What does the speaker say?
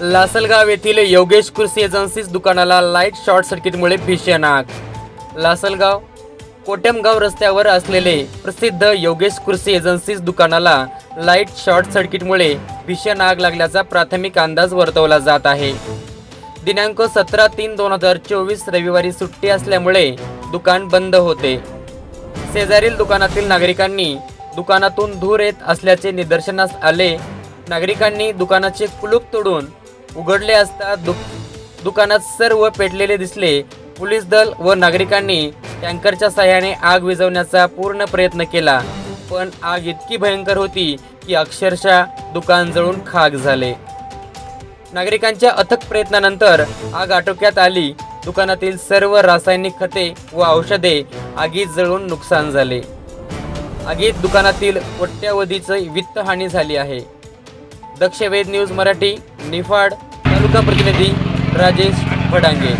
लासलगाव येथील योगेश कृषी एजन्सीज दुकानाला लाइट शॉर्ट सर्किटमुळे भीषण आग. लासलगाव कोट्यमगाव रस्त्यावर असलेले प्रसिद्ध योगेश कृषी एजन्सीज दुकानाला लाइट शॉर्ट सर्किटमुळे भीषण आग लागल्याचा प्राथमिक अंदाज वर्तवला जात आहे. दिनांक सतरा तीन दोन हजार चोवीस रविवारी सुट्टी असल्यामुळे दुकान बंद होते. शेजारील दुकानातील नागरिकांनी दुकानातून धूर येत असल्याचे निदर्शनास आले. नागरिकांनी दुकानाचे कुलूप तोडून उघडले असता दु दुकानात सर्व पेटलेले दिसले. पोलीस दल व नागरिकांनी टँकरच्या सहाय्याने आग विझवण्याचा पूर्ण प्रयत्न केला. पण आग इतकी भयंकर होती की अक्षरशः दुकान जळून खाक झाले. नागरिकांच्या अथक प्रयत्नानंतर आग आटोक्यात आली. दुकानातील सर्व रासायनिक खते व औषधे आगीत जळून नुकसान झाले. आगीत दुकानातील कोट्यावधीची वित्तहानी झाली आहे. दक्ष वेद न्यूज मराठी निफाड तालुका प्रतिनिधी राजेश फडांगे.